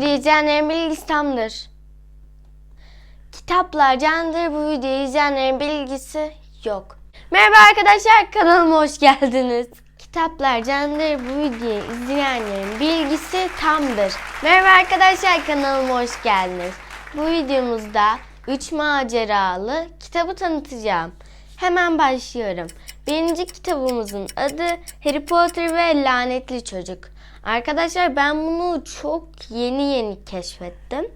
izleyenlerin bilgisi tamdır. Kitaplar candır. Bu videoyu izleyenlerin bilgisi yok. Merhaba arkadaşlar kanalıma hoş geldiniz. Kitaplar candır. Bu videoyu izleyenlerin bilgisi tamdır. Merhaba arkadaşlar kanalıma hoş geldiniz. Bu videomuzda 3 maceralı kitabı tanıtacağım. Hemen başlıyorum. Birinci kitabımızın adı Harry Potter ve Lanetli Çocuk. Arkadaşlar ben bunu çok yeni yeni keşfettim.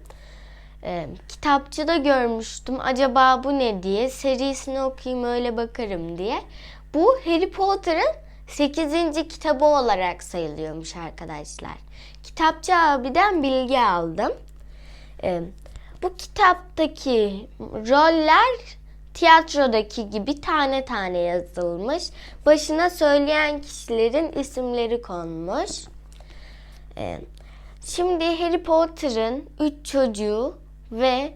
Ee, kitapçıda görmüştüm. Acaba bu ne diye serisini okuyayım öyle bakarım diye. Bu Harry Potter'ın 8. kitabı olarak sayılıyormuş arkadaşlar. Kitapçı abiden bilgi aldım. Ee, bu kitaptaki roller tiyatrodaki gibi tane tane yazılmış. Başına söyleyen kişilerin isimleri konmuş. Ee, şimdi Harry Potter'ın 3 çocuğu ve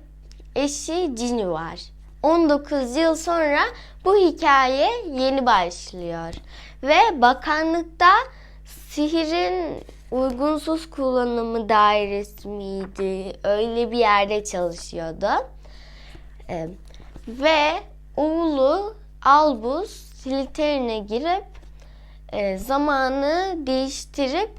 eşi Ginny var. 19 yıl sonra bu hikaye yeni başlıyor. Ve bakanlıkta sihirin uygunsuz kullanımı dairesi miydi? Öyle bir yerde çalışıyordu. Ve oğlu Albus Slytherin'e girip e, zamanı değiştirip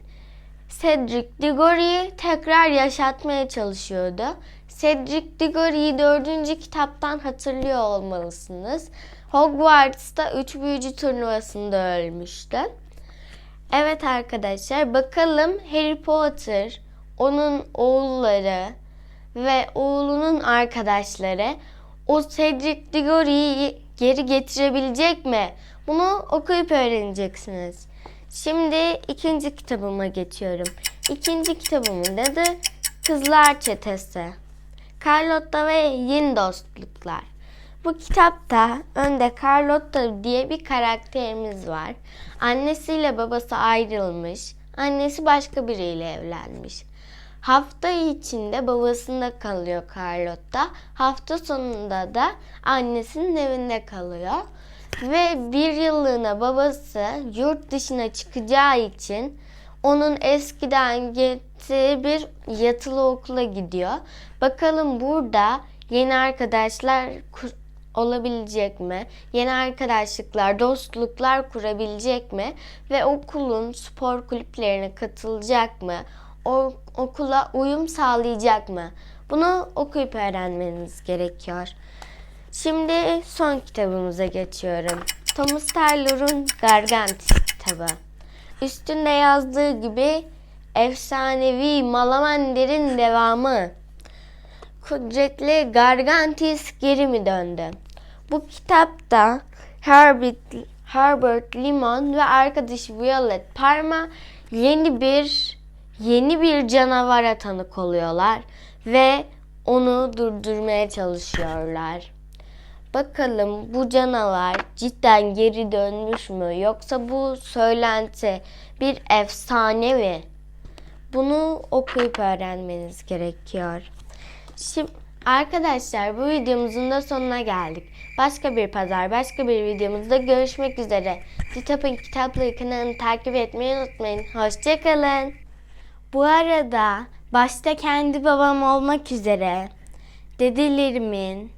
Cedric Diggory'i tekrar yaşatmaya çalışıyordu. Cedric Diggory'i dördüncü kitaptan hatırlıyor olmalısınız. Hogwarts'ta üç büyücü turnuvasında ölmüştü. Evet arkadaşlar bakalım Harry Potter, onun oğulları ve oğlunun arkadaşları o Cedric Diggory'i geri getirebilecek mi? Bunu okuyup öğreneceksiniz. Şimdi ikinci kitabıma geçiyorum. İkinci kitabımın adı Kızlar Çetesi. Carlotta ve Yeni Dostluklar. Bu kitapta önde Carlotta diye bir karakterimiz var. Annesiyle babası ayrılmış. Annesi başka biriyle evlenmiş. Hafta içinde babasında kalıyor Carlotta. Hafta sonunda da annesinin evinde kalıyor. Ve bir yıllığına babası yurt dışına çıkacağı için onun eskiden gittiği bir yatılı okula gidiyor. Bakalım burada yeni arkadaşlar olabilecek mi? Yeni arkadaşlıklar, dostluklar kurabilecek mi? Ve okulun spor kulüplerine katılacak mı? Okula uyum sağlayacak mı? Bunu okuyup öğrenmeniz gerekiyor. Şimdi son kitabımıza geçiyorum. Thomas Taylor'un Gargantis kitabı. Üstünde yazdığı gibi efsanevi Malamander'in devamı. Kudretli Gargantis geri mi döndü? Bu kitapta Herbert, Herbert Limon ve arkadaşı Violet Parma yeni bir yeni bir canavara tanık oluyorlar ve onu durdurmaya çalışıyorlar. Bakalım bu canavar cidden geri dönmüş mü yoksa bu söylenti bir efsane mi? Bunu okuyup öğrenmeniz gerekiyor. Şimdi arkadaşlar bu videomuzun da sonuna geldik. Başka bir pazar, başka bir videomuzda görüşmek üzere. Ditap'ın kitaplığı kanalını takip etmeyi unutmayın. Hoşçakalın. Bu arada başta kendi babam olmak üzere dedelerimin,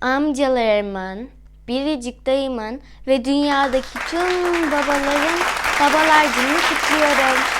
amcalarımın, biricik dayımın ve dünyadaki tüm babaların babalar gününü kutluyorum.